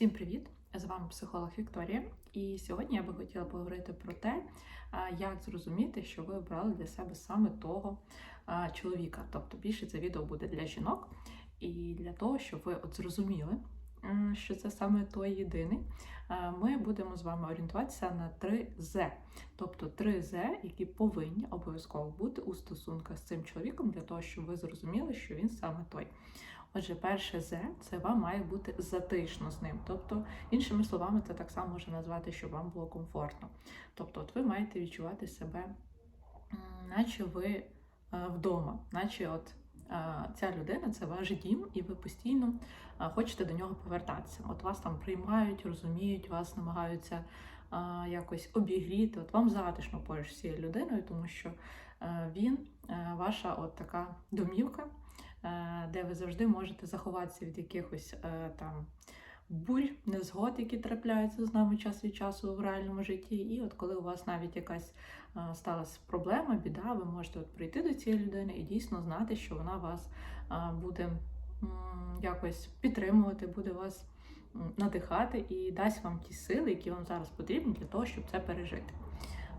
Всім привіт! З вами психолог Вікторія. І сьогодні я би хотіла поговорити про те, як зрозуміти, що ви обрали для себе саме того чоловіка. Тобто більше це відео буде для жінок, і для того, щоб ви от зрозуміли, що це саме той єдиний. Ми будемо з вами орієнтуватися на три З, тобто три З, які повинні обов'язково бути у стосунках з цим чоловіком, для того, щоб ви зрозуміли, що він саме той. Отже, перше З це вам має бути затишно з ним. Тобто, іншими словами, це так само можна назвати, щоб вам було комфортно. Тобто, от ви маєте відчувати себе, наче ви е, вдома, наче от е, ця людина це ваш дім, і ви постійно е, хочете до нього повертатися. От вас там приймають, розуміють, вас намагаються якось обігріти. От вам затишно поруч з цією людиною, тому що він ваша от така домівка де ви завжди можете заховатися від якихось е, там бурь, незгод, які трапляються з нами час від часу в реальному житті. І от коли у вас навіть якась е, сталася проблема, біда, ви можете от прийти до цієї людини і дійсно знати, що вона вас е, буде якось підтримувати, буде вас надихати і дасть вам ті сили, які вам зараз потрібні для того, щоб це пережити.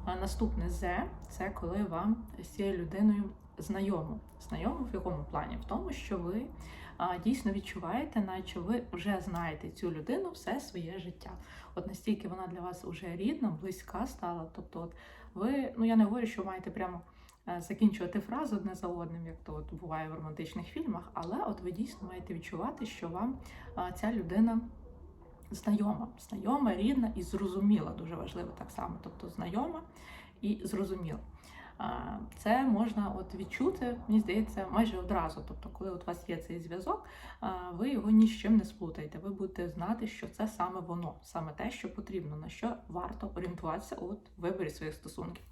Наступне З це коли вам з цією людиною знайомо. Знайомо в якому плані? В тому, що ви дійсно відчуваєте, наче ви вже знаєте цю людину все своє життя. От настільки вона для вас вже рідна, близька стала. Тобто, от ви, ну я не говорю, що маєте прямо е, закінчувати фразу одне за одним, як то от буває в романтичних фільмах, але от ви дійсно маєте відчувати, що вам ця людина. Знайома, знайома, рідна і зрозуміла, дуже важливо так само. Тобто знайома і зрозуміла. Це можна от відчути, мені здається, майже одразу. Тобто, коли от у вас є цей зв'язок, ви його ні з чим не сплутаєте. Ви будете знати, що це саме воно, саме те, що потрібно, на що варто орієнтуватися у виборі своїх стосунків.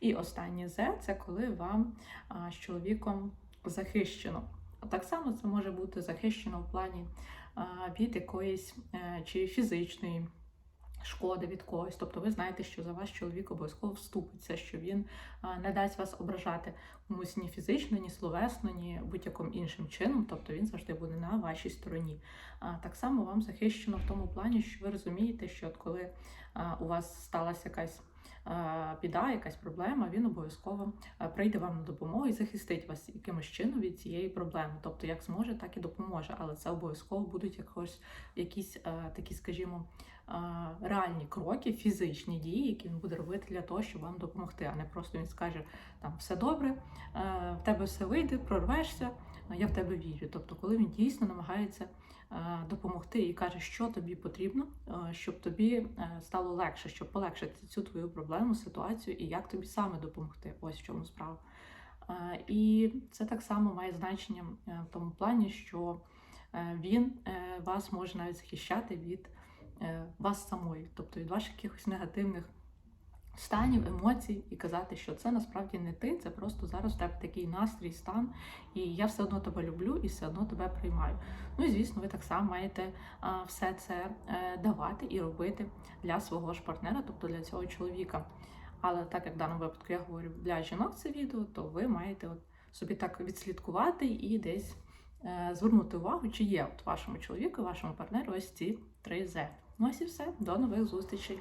І останнє З це коли вам з чоловіком захищено. Так само це може бути захищено в плані від якоїсь е, чи фізичної шкоди від когось. Тобто ви знаєте, що за вас чоловік обов'язково вступиться, що він не дасть вас ображати комусь ні фізично, ні словесно, ні будь-яким іншим чином. Тобто він завжди буде на вашій стороні. А, Так само вам захищено в тому плані, що ви розумієте, що от коли у вас сталася якась біда, якась проблема, він обов'язково прийде вам на допомогу і захистить вас якимось чином від цієї проблеми. Тобто, як зможе, так і допоможе. Але це обов'язково будуть якось якісь такі, скажімо, реальні кроки, фізичні дії, які він буде робити для того, щоб вам допомогти, а не просто він скаже там все добре, е, в тебе все вийде, прорвешся, я в тебе вірю. Тобто, коли він дійсно намагається е, допомогти і каже, що тобі потрібно, е, щоб тобі е, стало легше, щоб полегшити цю твою проблему, ситуацію і як тобі саме допомогти. Ось в чому справа. І це так само має значення в тому плані, що він вас може навіть захищати від вас самої, тобто від ваших якихось негативних станів, емоцій, і казати, що це насправді не ти, це просто зараз в тебе такий настрій, стан, і я все одно тебе люблю і все одно тебе приймаю. Ну і звісно, ви так само маєте все це е, давати і робити для свого ж партнера, тобто для цього чоловіка. Але так як в даному випадку я говорю для жінок це відео, то ви маєте от собі так відслідкувати і десь е, звернути увагу, чи є от вашому чоловіку, вашому партнеру ось ці три З. Ну ось і все. До нових зустрічей.